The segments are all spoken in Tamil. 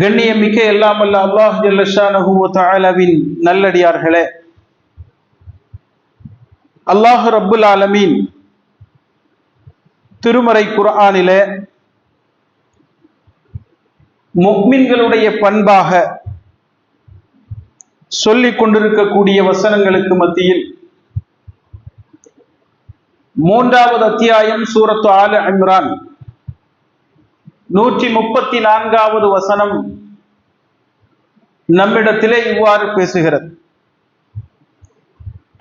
கண்ணியமிக்க எல்லாம் அல்ல அல்லாஹ் ஜல்லஷானஹு நல்லடியார்களே. அல்லாஹ் ரப்புல் ஆலமீன் திருமறை குரானிலே முக்மின்களுடைய பண்பாக சொல்லிக் கொண்டிருக்கக்கூடிய வசனங்களுக்கு மத்தியில் மூன்றாவது அத்தியாயம் சூரத்து ஆல இம்ரான். நூற்றி முப்பத்தி நான்காவது வசனம் நம்மிடத்திலே இவ்வாறு பேசுகிறது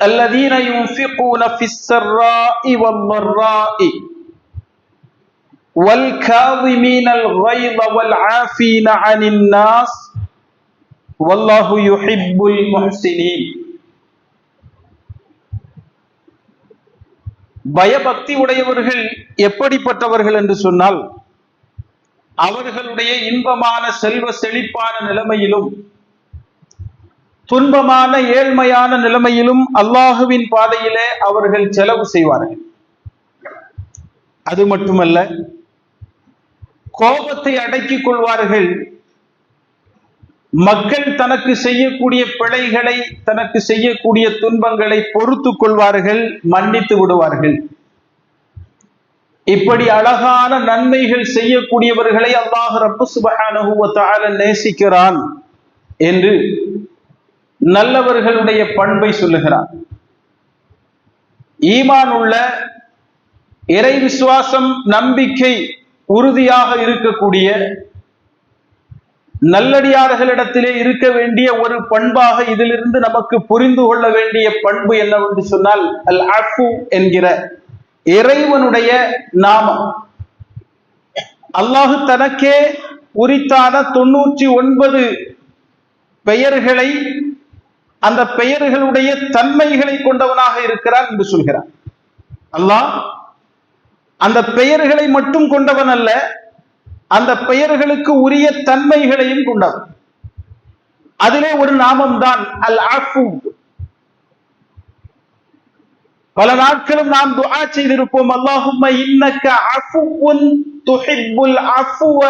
الذين ينفقون في السراء والضراء والكاظمين الغيظ والعافين عن الناس والله يحب المحسنين பயபக்தி உடையவர்கள் எப்படிப்பட்டவர்கள் என்று சொன்னால் அவர்களுடைய இன்பமான செல்வ செழிப்பான நிலைமையிலும் துன்பமான ஏழ்மையான நிலைமையிலும் அல்லாஹுவின் பாதையிலே அவர்கள் செலவு செய்வார்கள். அது மட்டுமல்ல கோபத்தை அடக்கிக் கொள்வார்கள். மக்கள் தனக்கு செய்யக்கூடிய பிழைகளை தனக்கு செய்யக்கூடிய துன்பங்களை பொறுத்து கொள்வார்கள் மன்னித்து விடுவார்கள். இப்படி அழகான நன்மைகள் செய்யக்கூடியவர்களை அல்லாஹ் ரப்பு சுபஹானஹுவத்தால நேசிக்கிறான் என்று நல்லவர்களுடைய பண்பை சொல்லுகிறான். ஈமான் உள்ள இறை விசுவாசம் நம்பிக்கை உறுதியாக இருக்கக்கூடிய நல்லடியார்களிடத்திலே இருக்க வேண்டிய ஒரு பண்பாக இதிலிருந்து நமக்கு புரிந்து கொள்ள வேண்டிய பண்பு என்னவென்று சொன்னால் அல் அஃபு என்கிற இறைவனுடைய நாமம். அல்லாஹு தனக்கே உரித்தான தொண்ணூற்றி ஒன்பது பெயர்களை அந்த பெயர்களுடைய தன்மைகளை கொண்டவனாக இருக்கிறான் என்று சொல்கிறான். அல்லாஹ் அந்த பெயர்களை மட்டும் கொண்டவன் அல்ல அந்த பெயர்களுக்கு உரிய தன்மைகளையும் கொண்டவன். அதிலே ஒரு நாமம் தான் அல் ஆஃபு பல நாட்களும் நாம் துஆ செய்திருப்போம். அல்லாஹும்ம இன்னக்க அஃபுவுன் துஹிப்புல் அஃபுவ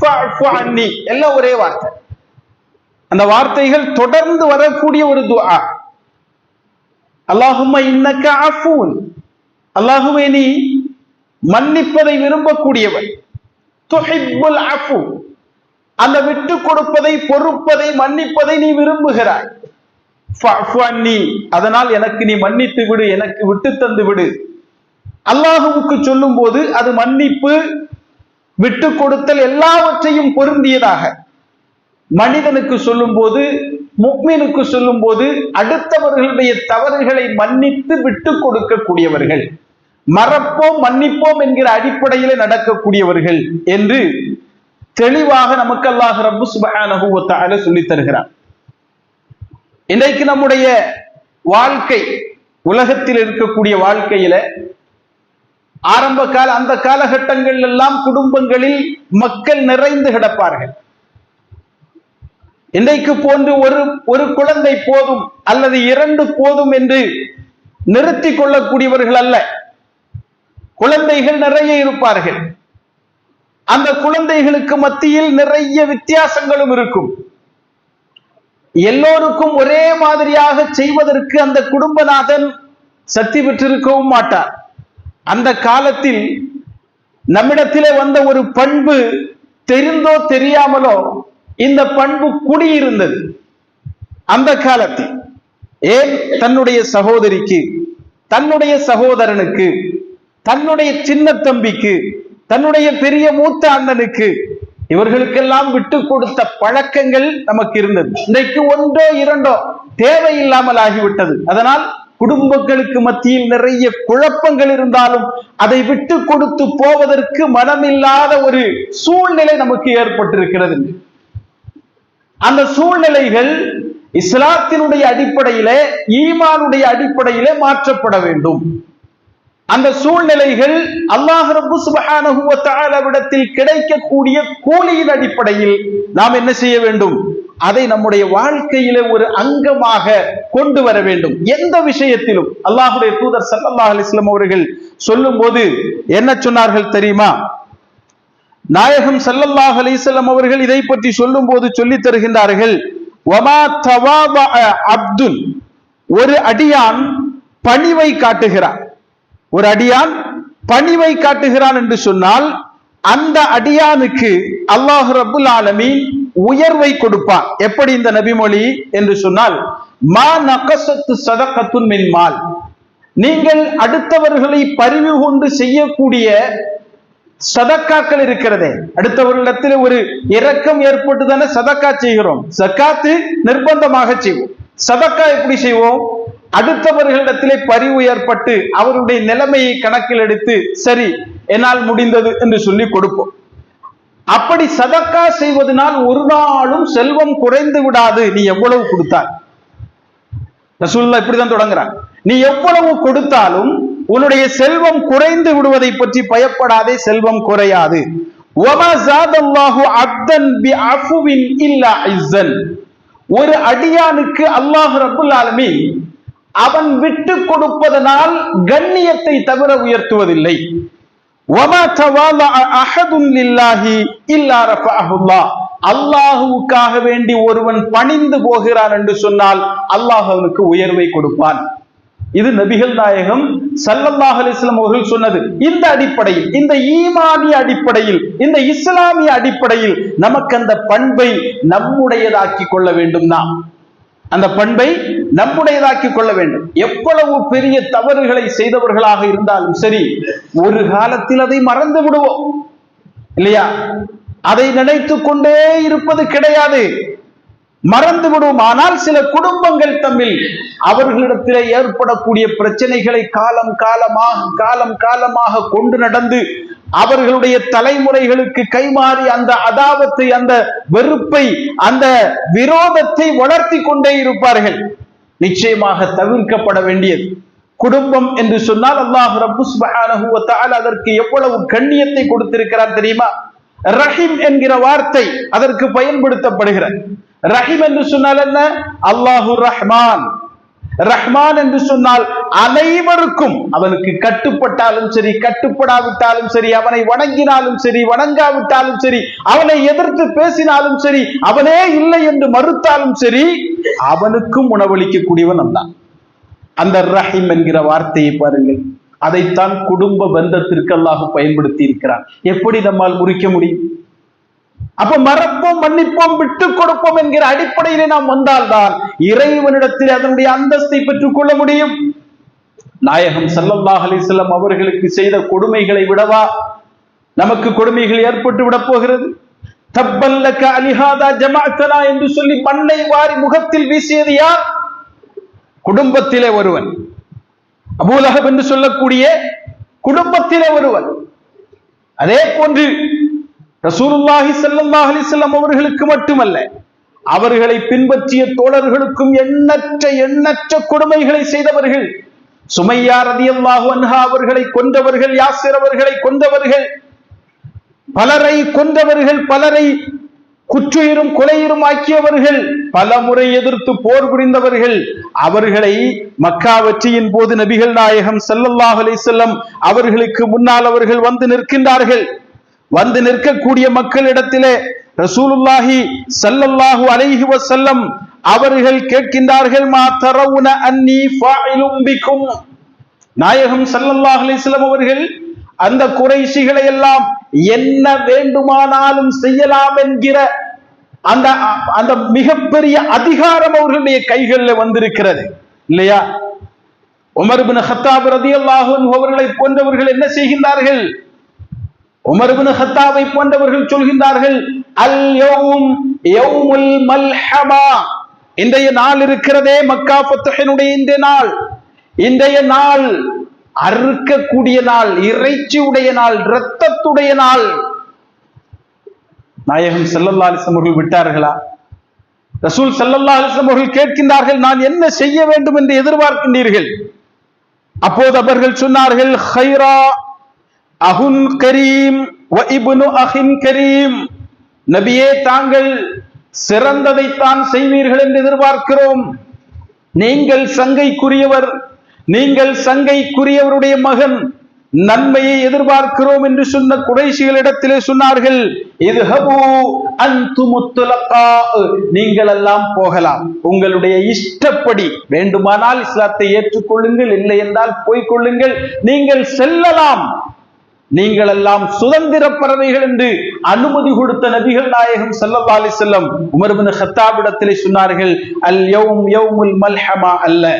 ஃபஅஃபு அன்னி. எல்லாம் ஒரே வார்த்தை. அந்த வார்த்தைகள் தொடர்ந்து வரக்கூடிய ஒரு துஆ. அல்லாஹும்ம இன்னக்க அஃபுன் அல்லாஹுவே நீ மன்னிப்பதை விரும்பக்கூடியவன். துஹிப்புல் அஃபு. அந்த விட்டு கொடுப்பதை பொறுப்பதை மன்னிப்பதை நீ விரும்புகிறாய். அதனால் எனக்கு நீ மன்னித்து விடு எனக்கு விட்டு தந்து விடு. அல்லாஹுவுக்கு சொல்லும் போது அது மன்னிப்பு விட்டு கொடுத்தல் எல்லாவற்றையும் பொருந்தியதாக. மனிதனுக்கு சொல்லும் போது முக்மீனுக்கு சொல்லும் போது அடுத்தவர்களுடைய தவறுகளை மன்னித்து விட்டு கொடுக்கக்கூடியவர்கள். மறப்போம் மன்னிப்போம் என்கிற அடிப்படையில் நடக்கக்கூடியவர்கள் என்று தெளிவாக நமக்கு அல்லாஹ் ரப்பு சுபஹானஹு சொல்லித் தருகிறார் இன்றைக்கு நம்முடைய வாழ்க்கை உலகத்தில் இருக்கக்கூடிய வாழ்க்கையில ஆரம்ப கால அந்த காலகட்டங்கள் எல்லாம் குடும்பங்களில் மக்கள் நிறைந்து கிடப்பார்கள். இன்றைக்கு போன்று ஒரு ஒரு குழந்தை போதும் அல்லது இரண்டு போதும் என்று நிறுத்தி கொள்ளக்கூடியவர்கள் அல்ல. குழந்தைகள் நிறைய இருப்பார்கள். அந்த குழந்தைகளுக்கு மத்தியில் நிறைய வித்தியாசங்களும் இருக்கும். எல்லோருக்கும் ஒரே மாதிரியாக செய்வதற்கு அந்த குடும்பநாதன் சக்தி பெற்றிருக்கவும் மாட்டார். அந்த காலத்தில் நம்மிடத்திலே வந்த ஒரு பண்பு தெரிந்தோ தெரியாமலோ இந்த பண்பு குடியிருந்தது. அந்த காலத்தில் ஏன் தன்னுடைய சகோதரிக்கு தன்னுடைய சகோதரனுக்கு தன்னுடைய சின்ன தம்பிக்கு தன்னுடைய பெரிய மூத்த அண்ணனுக்கு இவர்களுக்கெல்லாம் விட்டு கொடுத்த பழக்கங்கள் நமக்கு இருந்தது. இன்றைக்கு ஒன்றோ இரண்டோ தேவையில்லாமல் ஆகிவிட்டது. அதனால் குடும்பங்களுக்கு மத்தியில் நிறைய குழப்பங்கள் இருந்தாலும் அதை விட்டு கொடுத்து போவதற்கு மனமில்லாத ஒரு சூழ்நிலை நமக்கு ஏற்பட்டிருக்கிறது. அந்த சூழ்நிலைகள் இஸ்லாத்தினுடைய அடிப்படையிலே ஈமானுடைய அடிப்படையிலே மாற்றப்பட வேண்டும். அந்த சூழ்நிலைகள் அல்லாஹ் ரப்பு சுபஹானஹு வ கிடைக்கக்கூடிய கூலியின் அடிப்படையில் நாம் என்ன செய்ய வேண்டும்? அதை நம்முடைய வாழ்க்கையில ஒரு அங்கமாக கொண்டு வர வேண்டும். எந்த விஷயத்திலும் அல்லாஹுடைய தூதர் சல்லல்லாஹ் அலிஸ்லாம் அவர்கள் அவர்கள் சொல்லும்போது என்ன சொன்னார்கள் தெரியுமா? நாயகம் சல்லல்லாஹ் அலிஸ்லாம் அவர்கள் இதை பற்றி சொல்லும் போது சொல்லித் தருகின்றார்கள் வமா தவாபா அப்துல் ஒரு அடியான் பணிவை காட்டுகிறான் ஒரு அடியான் பணிவை காட்டுகிறான் என்று சொன்னால் அந்த அடியானுக்கு அல்லாஹ் ரபுல் ஆலமீன் உயர்வை கொடுப்பான். எப்படி இந்த நபிமொழி என்று சொன்னால் மா நகசத்து சதகத்துன் மின் மால். நீங்கள் அடுத்தவர்களை பரிவு கொண்டு செய்யக்கூடிய சதக்காக்கள் இருக்கிறதே. அடுத்தவர்களிடத்தில் ஒரு இரக்கம் ஏற்பட்டு தானே சதக்கா செய்கிறோம். சக்காத்து நிர்பந்தமாக செய்வோம். சதக்கா எப்படி செய்வோம்? அடுத்தவர்களிடத்திலே பறிவு ஏற்பட்டு அவருடைய நிலைமையை கணக்கில் எடுத்து சரி என்னால் முடிந்தது என்று சொல்லி கொடுப்போம். அப்படி சதக்கா செய்வதனால் ஒரு நாளும் செல்வம் குறைந்து விடாது. நீ எவ்வளவு கொடுத்தாய்? ரசூல்லா இப்படிதான் தொடங்குறான். நீ எவ்வளவு கொடுத்தாலும் உன்னுடைய செல்வம் குறைந்து விடுவதை பற்றி பயப்படாதே செல்வம் குறையாது. ஒரு அடியானுக்கு அல்லாஹ் ரபுல் ஆலமி அவன் விட்டு கொடுப்பதனால் கண்ணியத்தை தவிர உயர்த்துவதில்லை. அல்லாஹுவுக்காக வேண்டி ஒருவன் பணிந்து போகிறான் என்று சொன்னால் அல்லாஹ் அவனுக்கு உயர்வை கொடுப்பான். இது நபிகள் நாயகம் சல்லல்லாஹ் அலிஸ்லாம் அவர்கள் சொன்னது. இந்த அடிப்படையில் இந்த ஈமானிய அடிப்படையில் இந்த இஸ்லாமிய அடிப்படையில் நமக்கு அந்த பண்பை நம்முடையதாக்கி கொள்ள வேண்டும் நாம் அந்த பண்பை நம்முடையதாக்கி கொள்ள வேண்டும். எவ்வளவு பெரிய தவறுகளை செய்தவர்களாக இருந்தாலும் சரி ஒரு காலத்தில் அதை மறந்து விடுவோம். இல்லையா? அதை நினைத்து கொண்டே இருப்பது கிடையாது. மறந்து விடுவோம். ஆனால் சில குடும்பங்கள் தம்மில் அவர்களிடத்திலே ஏற்படக்கூடிய பிரச்சனைகளை காலம் காலமாக காலம் காலமாக கொண்டு நடந்து அவர்களுடைய தலைமுறைகளுக்கு கைமாறி அந்த அதாபத்தை அந்த வெறுப்பை அந்த விரோதத்தை வளர்த்தி கொண்டே இருப்பார்கள். நிச்சயமாக தவிர்க்கப்பட வேண்டியது. குடும்பம் என்று சொன்னால் அல்லாஹ் ரப்பு அதற்கு எவ்வளவு கண்ணியத்தை கொடுத்திருக்கிறார் தெரியுமா? ரஹீம் என்கிற வார்த்தை அதற்கு பயன்படுத்தப்படுகிறது. ரஹீம் என்று சொன்னால் என்ன? அல்லாஹு ரஹ்மான். ரஹ்மான் என்று சொன்னால் அனைவருக்கும் அவனுக்கு கட்டுப்பட்டாலும் சரி கட்டுப்படாவிட்டாலும் சரி அவனை வணங்கினாலும் சரி வணங்காவிட்டாலும் சரி அவனை எதிர்த்து பேசினாலும் சரி அவனே இல்லை என்று மறுத்தாலும் சரி அவனுக்கும் உணவளிக்கக்கூடியவன் அல்ல அந்த ரஹீம் என்கிற வார்த்தையை பாருங்கள். அதைத்தான் குடும்ப பந்தத்திற்கு அல்லாஹ் பயன்படுத்தி இருக்கிறான். எப்படி நம்மால் முறிக்க முடியும்? அப்ப மறப்போம் மன்னிப்போம் விட்டுக் கொடுப்போம் என்கிற அடிப்படையிலே நாம் வந்தால்தான் இறைவனிடத்தில் அதனுடைய அந்தஸ்தை பெற்றுக் கொள்ள முடியும். நாயகம் சல்லல்லாஹ் அலிசல்லம் அவர்களுக்கு செய்த கொடுமைகளை விடவா? நமக்கு கொடுமைகள் ஏற்பட்டு விட போகிறது. தப்பல்லக்க அலிஹாதா ஜமாத்தனா என்று சொல்லி மண்ணை வாரி முகத்தில் வீசியது யார்? குடும்பத்திலே ஒருவன். அபூலகம் என்று சொல்லக்கூடிய குடும்பத்திலே ஒருவன். அதே போன்று ரசூலுல்லாஹி சல்லாஹ் அலைஹி அவர்களுக்கு மட்டுமல்ல அவர்களை பின்பற்றிய தோழர்களுக்கும் எண்ணற்ற எண்ணற்ற கொடுமைகளை செய்தவர்கள் சுமையா ரதியல்லாஹு அன்ஹா அவர்களை கொன்றவர்கள் யாசிர் அவர்களை கொன்றவர்கள் பலரை கொன்றவர்கள் பலரை குற்றுயிரும் கொலையிரும் ஆக்கியவர்கள் பல முறை எதிர்த்து போர் புரிந்தவர்கள் அவர்களை மக்கா வெற்றியின் போது நபிகள் நாயகம் ஸல்லல்லாஹு அலைஹி செல்லம் அவர்களுக்கு முன்னால் அவர்கள் வந்து நிற்கின்றார்கள். வந்து நிற்கக்கூடிய மக்களிடத்திலே ரசூலுல்லாஹி சல்லல்லாஹு அலைஹி வசல்லம் அவர்கள் கேட்கின்றார்கள் மா தரவுன அன்னி ஃபாயிலும் பிக்கும்? நாயகம் சல்லல்லாஹு அலைஹி அவர்கள் அந்த குறைஷிகளை எல்லாம் என்ன வேண்டுமானாலும் செய்யலாம் என்கிற அந்த அந்த மிகப்பெரிய அதிகாரம் அவர்களுடைய கைகளில் வந்திருக்கிறது. இல்லையா? உமர் பின் ஹத்தாப் ரதியல்லாஹு அவர்களை போன்றவர்கள் என்ன செய்கின்றார்கள்? உமர் ஹத்தாவை போன்றவர்கள் சொல்கின்றார்கள் அல் யோம் யோமுல் மல்ஹமா இன்றைய நாள் இருக்கிறதே மக்கா பத்துகனுடைய இந்த நாள். இன்றைய நாள் அறுக்கக்கூடிய நாள் இறைச்சி உடைய நாள் இரத்தத்துடைய நாள். நாயகம் செல்லல்லா அலிசம் அவர்கள் விட்டார்களா? ரசூல் செல்லல்லா அலிசம் அவர்கள் கேட்கின்றார்கள் நான் என்ன செய்ய வேண்டும் என்று எதிர்பார்க்கின்றீர்கள்? அப்போது அவர்கள் சொன்னார்கள் ஹைரா அஹுன் கரீம் அஹின் கரீம். நபியே தாங்கள் சிறந்ததைத்தான் செய்வீர்கள் என்று எதிர்பார்க்கிறோம். நீங்கள் சங்கைக்குரியவர் நீங்கள் சங்கைக்குரியவருடைய மகன். நன்மையை எதிர்பார்க்கிறோம் என்று சொன்ன குறைசிகளிடத்திலே சொன்னார்கள் இது நீங்கள் எல்லாம் போகலாம். உங்களுடைய இஷ்டப்படி. வேண்டுமானால் இஸ்லாத்தை ஏற்றுக்கொள்ளுங்கள் இல்லை என்றால் போய்க்கொள்ளுங்கள் நீங்கள் செல்லலாம். நீங்கள் எல்லாம் சுதந்திர பறவைகள் என்று அனுமதி கொடுத்த நபிகள் நாயகம் சல்லா அலி செல்லம் உமர்பின் ஹத்தாபிடத்திலே சொன்னார்கள் அல் யௌம் யௌமுல் மல்ஹமா அல்ல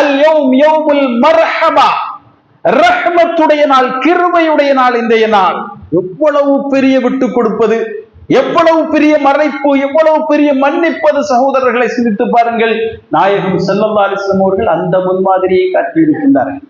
அல் யௌம் யௌமுல் மர்ஹமா ரஹ்மத்துடைய நாள் கிருமையுடைய நாள் இன்றைய நாள். எவ்வளவு பெரிய விட்டு கொடுப்பது எவ்வளவு பெரிய மறைப்பு எவ்வளவு பெரிய மன்னிப்பது? சகோதரர்களை சிந்தித்து பாருங்கள் நாயகம் ஸல்லல்லாஹு அவர்கள் அந்த முன்மாதிரியை காட்டியிருக்கின்றார்கள்.